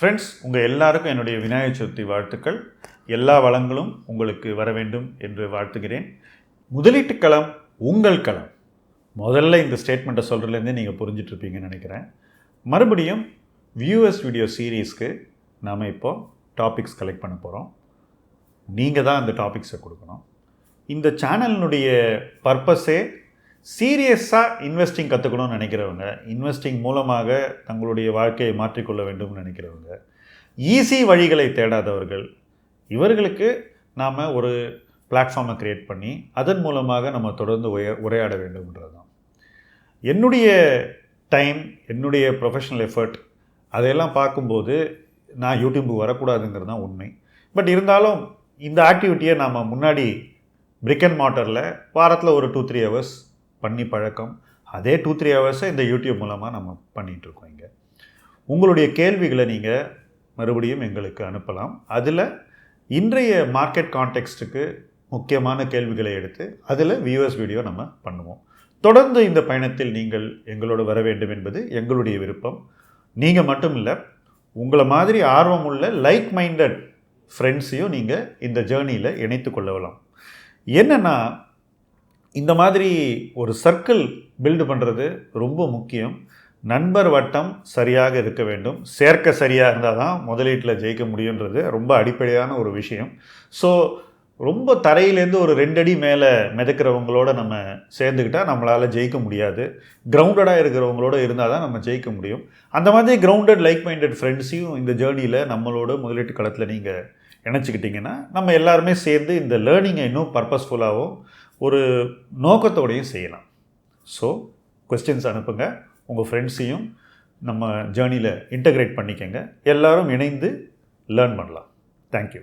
Friends உங்கள் எல்லாருக்கும் என்னுடைய விநாயகர் சதுர்த்தி வாழ்த்துக்கள். எல்லா வளங்களும் உங்களுக்கு வர வேண்டும் என்று வாழ்த்துகிறேன். முதலீட்டு களம் உங்கள் களம். முதல்ல இந்த ஸ்டேட்மெண்ட்டை சொல்கிறதுலேருந்தே நீங்கள் புரிஞ்சிட்ருப்பீங்கன்னு நினைக்கிறேன். மறுபடியும் வியூஎஸ் வீடியோ சீரீஸ்க்கு நாம் இப்போ டாபிக்ஸ் கலெக்ட் பண்ண போகிறோம் நீங்கள் தான் அந்த டாபிக்ஸை கொடுக்கணும். இந்த சேனலினுடைய பர்பஸே சீரியஸாக இன்வெஸ்டிங் கற்றுக்கணும்னு நினைக்கிறவங்க இன்வெஸ்டிங் மூலமாக தங்களுடைய வாழ்க்கையை மாற்றிக்கொள்ள வேண்டும்னு நினைக்கிறவங்க ஈஸி வழிகளை தேடாதவர்கள் இவர்களுக்கு நாம் ஒரு பிளாட்ஃபார்மை க்ரியேட் பண்ணி அதன் மூலமாக நம்ம தொடர்ந்து உய உரையாட வேண்டும்ன்றது தான் என்னுடைய டைம் என்னுடைய ப்ரொஃபஷனல் எஃபர்ட் அதையெல்லாம் பார்க்கும்போது நான் யூடியூபுக்கு வரக்கூடாதுங்கிறது தான் உண்மை. பட் இருந்தாலும் இந்த ஆக்டிவிட்டியை நாம் முன்னாடி பிரிக் அண்ட் மாட்டரில் வாரத்தில் ஒரு டூ த்ரீ ஹவர்ஸ் பண்ணி பழக்கம். அதே டூ த்ரீ ஹவர்ஸை இந்த யூடியூப் மூலமாக நம்ம பண்ணிகிட்ருக்கோம் இங்கே. உங்களுடைய கேள்விகளை நீங்கள் மறுபடியும் எங்களுக்கு அனுப்பலாம். அதில் இன்றைய மார்க்கெட் கான்டெக்ஸ்ட்டுக்கு முக்கியமான கேள்விகளை எடுத்து அதில் வியூஎஸ் வீடியோ நம்ம பண்ணுவோம். தொடர்ந்து இந்த பயணத்தில் நீங்கள் எங்களோடு வர வேண்டும் என்பது எங்களுடைய விருப்பம். நீங்கள் மட்டும் இல்லை உங்களை மாதிரி ஆர்வம் உள்ள லைக் மைண்டட் ஃப்ரெண்ட்ஸையும் நீங்கள் இந்த ஜேர்னியில் இணைத்து கொள்ளலாம். என்னென்னா இந்த மாதிரி ஒரு சர்க்கிள் பில்டு பண்ணுறது ரொம்ப முக்கியம். நண்பர் வட்டம் சரியாக இருக்க வேண்டும். சேர்க்க சரியாக இருந்தால் தான் முதலீட்டில் ஜெயிக்க முடியுன்றது ரொம்ப அடிப்படையான ஒரு விஷயம். ஸோ ரொம்ப தரையிலேருந்து ஒரு ரெண்டடி மேலே மிதக்கிறவங்களோட நம்ம சேர்ந்துக்கிட்டால் நம்மளால் ஜெயிக்க முடியாது. கிரவுண்டடாக இருக்கிறவங்களோட இருந்தால் தான் நம்ம ஜெயிக்க முடியும். அந்த மாதிரி கிரவுண்டட் லைக் மைண்டட் ஃப்ரெண்ட்ஸையும் இந்த ஜேர்னியில் நம்மளோட முதலீட்டு களத்தில் நீங்கள் இணைச்சிக்கிட்டிங்கன்னா நம்ம எல்லாருமே சேர்ந்து இந்த லேர்னிங்கை இன்னும் பர்பஸ்ஃபுல்லாகவும் ஒரு நோக்கத்தோடையும் செய்யலாம். ஸோ கொஸ்டின்ஸ் அனுப்புங்க. உங்கள் ஃப்ரெண்ட்ஸையும் நம்ம ஜேர்னியில் இன்டகிரேட் பண்ணிக்கங்க. எல்லோரும் இணைந்து லேர்ன் பண்ணலாம். தேங்க்யூ